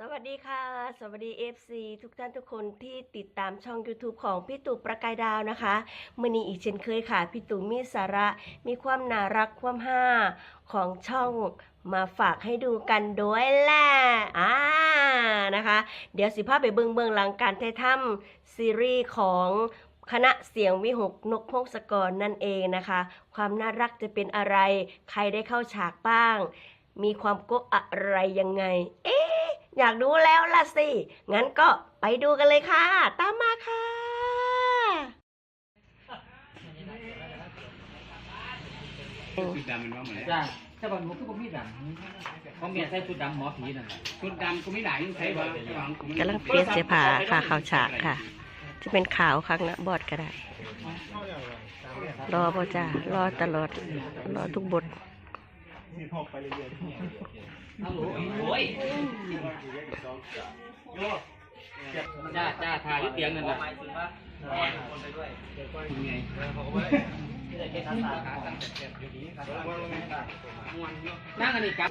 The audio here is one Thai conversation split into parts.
สวัสดีค่ะ สวัสดี FC ทุกท่านทุกคนที่ติดตามช่อง YouTube ของพี่ตู่ประกายดาวนะคะมื่อนี้อีกเช่นเคยค่ะ พี่ตู่มีสาระมีความน่ารักความห้าของช่องมาฝากให้ดูกันด้วยแหละอ่านะคะ เดี๋ยวสิภาพไปเบิงเบิงหลังการถ่ายทำซีรีส์ของคณะเสียงวิหกนกพงศกรนั่นเองนะคะ ความน่ารักจะเป็นอะไร ใครได้เข้าฉากบ้าง มีความโกะอะไรยังไง เอ๊ะ อยากดูแล้วล่ะสิ งั้นก็ไปดูกันเลยค่ะ ตามมาค่ะ ชุดดำมันว่าเหมือนจ้าแต่ว่าหนูคือบ่มีดำเขาเมียใส่ชุดดำหมอผีนั่นแหละชุดดำก็ไม่หลายใช่ป่ะกำลังเปลี่ยนเสื้อผ้าค่ะข่าวฉากค่ะจะเป็นขาวข้างหน้าบอดก็ได้ รอพ่อจ้ารอตลอด รอทุกบท ฮัลโหลโอ้ยจ้าจ้าทาอยู่เตียงนั่นแหละคุณไงนั่งอันนี้ครับ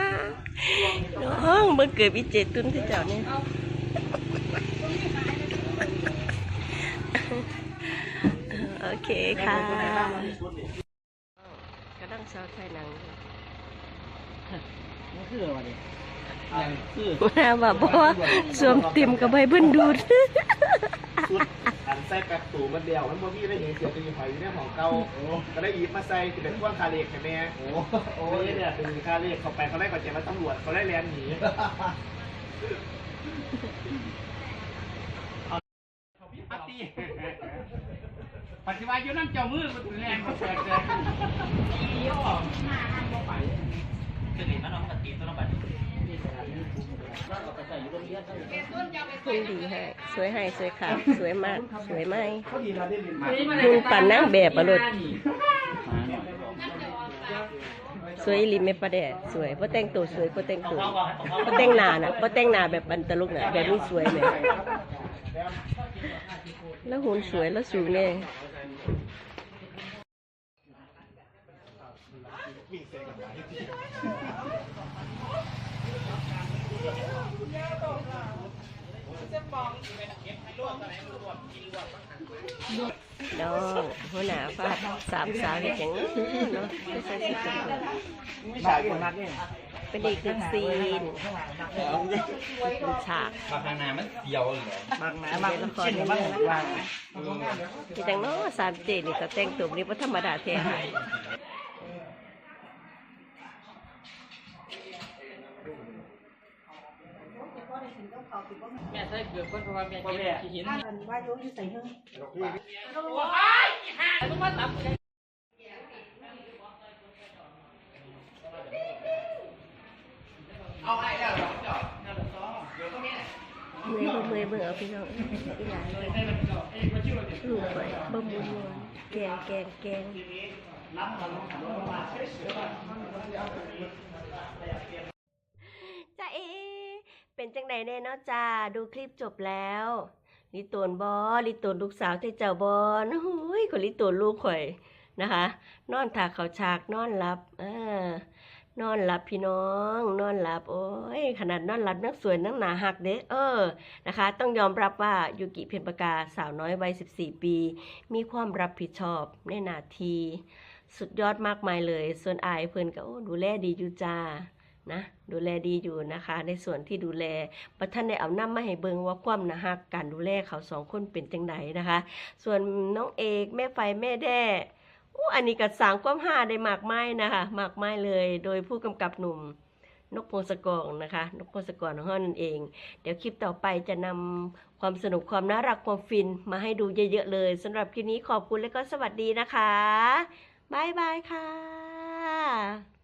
น้องเบิ่งเกิดวิเจตุนที่เจ้าเนี่ยโอเคค่ะกำลังเซาไทยหนังอยู่มันคืออะไรวะเนี่ยยังคือว่าแบบว่าสวมเต็มกับใบเบิ้นดูดสุดอัน ใส่แป๊บตู่มันเดียวมันบ่มีได้เห็นเสียตีหอยอยู่ในของเก่าก็ได้หยิบมาใส่สิเป็นพ่วงคาเลกใช่ไหมโอ้โอ้ยเนี่ยเป็นคาเลกเข้าไปเขาได้ก่อนเจ็บมาตำรวจเขาได้แลนหนีปฏิปฏิวัติอยู่น้ำเจ้ามือมาถึงแรงมาแสกเลยคือนี่มันน้องกะตีตัวน้องบัดเราก็ไปใส่อยู่โรงเรียน คุณดีให้สวยให้สวยขาวสวยมาก สวยไหมเขาดีนะได้เรียนมาคุณปั่นนั่งแบบอะลูกสวยอีหลิมไม่ประเดะสวยเพราะแต่งตัวสวยเพราะแต่งตัวเพราะแต่งหน้าน่ะเพราะแต่งหน้าแบบอันตลกน่ะแบบนี้สวยไหมแล้วหุ่นสวยแล้วสูงเนี่ยน้ องหัวหน้าฟาดสามสาวเห็นอย่างนี้เนาะไม่ใช่สิจำเป็นไม่ใช่คนนักเนี่ยเป็นอีกหนึ่งซีนฉากมาทางนามันเดียวเลยมากนะมากเช่นมากว่าที่จังเนาะสามเจนี่ก็แต่งตัวนี้เพราะธรรมดาแท้ แม่ใส่เกลือคนเพราะว่าแม่เก็บขี้หินว่าโยอยู่ใส่เฮือเมื่อยบ่เมื่อยเบื่อเอาพี่น้องอีหลานลูกไปบ่มุนวนแกงแกงแกงจ้าเอ เป็นจังใดแน่เนาะจ้า ดูคลิปจบแล้วลิตวนบอลิตวนลูกสาวเทเจ้าบอนะหุยคนลิตวนลูกข่อยนะคะ นอนถาเขาฉากนอนหลับเออนอนหลับพี่น้อง นอนหลับ โอ้ยขนาดนอนหลับนักสวยนักหนาหักเด้เออนะคะ ต้องยอมรับว่ายูกิเพียนปากาสาวน้อยวัย14 ปี มีความรับผิดชอบในหน้าที่สุดยอดมากมายเลย ส่วนอายเพิ่อนก็ดูแลดีอยู่จ้า นะดูแลดีอยู่นะคะ ในส่วนที่ดูแลประท่านได้เอาน้ำมาให้เบิงว่าความนะฮักการดูแลเขาสองคนเป็นจังไดนะคะ ส่วนน้องเอกแม่ไฟแม่แด้อู้อันนี้ก็สางความฮาได้มากไมายนะคะมากไมายเลย โดยผู้กำกับหนุ่มนกพงศกรนะคะ นกพงศกรของเรานั่นเอง เดี๋ยวคลิปต่อไปจะนำความสนุกความน่ารักความฟินมาให้ดูเยอะๆเลยสำหรับคลิปนี้ขอบคุณและก็สวัสดีนะคะ บ๊ายบายค่ะ